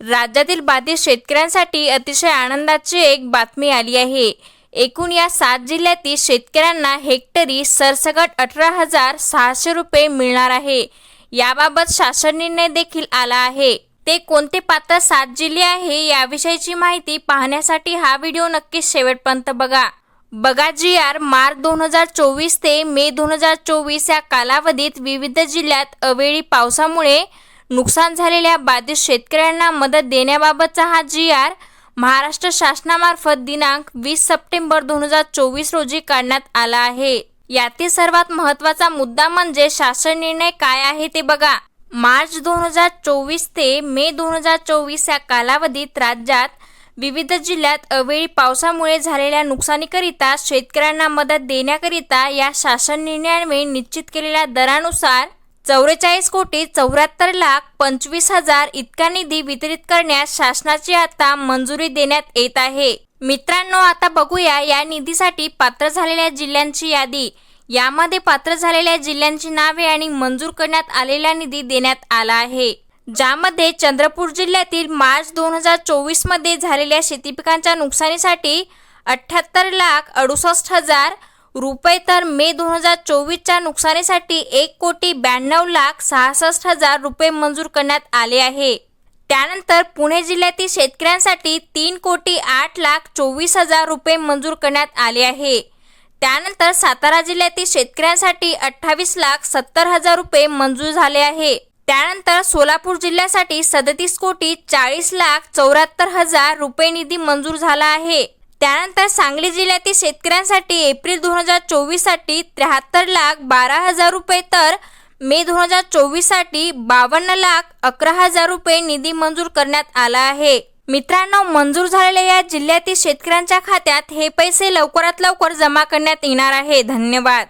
राज्यातील बाधित शेतकऱ्यांसाठी अतिशय आनंदाची एक बातमी आली आहे. एकूण या सात जिल्ह्यातील शेतकऱ्यांना हेक्टरी सरसकट अठरा हजार सहाशे रुपये मिळणार आहे. याबाबत शासन निर्णय देखील आला आहे. ते कोणते पात्र सात जिल्हे आहे याविषयीची माहिती पाहण्यासाठी हा व्हिडिओ नक्कीच शेवटपर्यंत बघा. बघा जी आर मार्च दोन हजार चोवीस ते मे दोन हजार चोवीस या कालावधीत विविध जिल्ह्यात अवेळी पावसामुळे नुकसान झालेल्या बाधित शेतकऱ्यांना मदत देण्याबाबतचा हा जी आर महाराष्ट्र शासनामार्फत दिनांक वीस सप्टेंबर दोन हजार चोवीस रोजी काढण्यात आला आहे. यातील सर्वात महत्त्वाचा मुद्दा म्हणजे शासन निर्णय काय आहे ते बघा. मार्च दोन हजार चोवीस ते मे दोन हजार चोवीस या कालावधीत राज्यात विविध जिल्ह्यात अवेळी पावसामुळे झालेल्या नुकसानीकरिता शेतकऱ्यांना मदत देण्याकरिता या शासन निर्णयाने निश्चित केलेल्या दरानुसार चौवेचाळीस कोटी चौऱ्याहत्तर लाख पंचवीस हजार इतका निधी वितरित करण्यास शासनाची आता मंजुरी देण्यात येत आहे. मित्रांनो आता बघूया या निधीसाठी पात्र झालेल्या जिल्ह्यांची यादी. यामध्ये पात्र झालेल्या जिल्ह्यांची नावे आणि मंजूर करण्यात आलेला निधी देण्यात आला आहे. ज्यामध्ये चंद्रपूर जिल्ह्यातील मार्च दोन हजार चोवीसमध्ये झालेल्या शेतीपिकांच्या नुकसानीसाठी अठ्ठ्याहत्तर लाख अडुसष्ट हजार रुपये तर मे दोन हजार चोवीसच्या नुकसानीसाठी एक कोटी ब्याण्णव लाख सहासष्ट हजार रुपये मंजूर करण्यात आले आहे. त्यानंतर पुणे जिल्ह्यातील शेतकऱ्यांसाठी तीन कोटी आठ लाख चोवीस हजार रुपये मंजूर करण्यात आले आहे. त्यानंतर सातारा जिल्ह्यातील शेतकऱ्यांसाठी अठ्ठावीस लाख सत्तर हजार रुपये मंजूर झाले आहे. त्यानंतर सोलापूर जिल्ह्यासाठी सदतीस कोटी चाळीस लाख चौऱ्याहत्तर हजार रुपये निधी मंजूर झाला आहे. त्यानंतर सांगली जिल्ह्यातील शेतकऱ्यांसाठी एप्रिल दोन हजार चोवीससाठी त्र्याहत्तर लाख बारा हजार रुपये तर मे दोन हजार चोवीससाठी बावन्न लाख अकरा हजार रुपये निधी मंजूर करण्यात आला आहे. मित्रांनो मंजूर झालेल्या या जिल्ह्यातील शेतकऱ्यांच्या खात्यात हे पैसे लवकरात लवकर जमा करण्यात येणार आहे. धन्यवाद.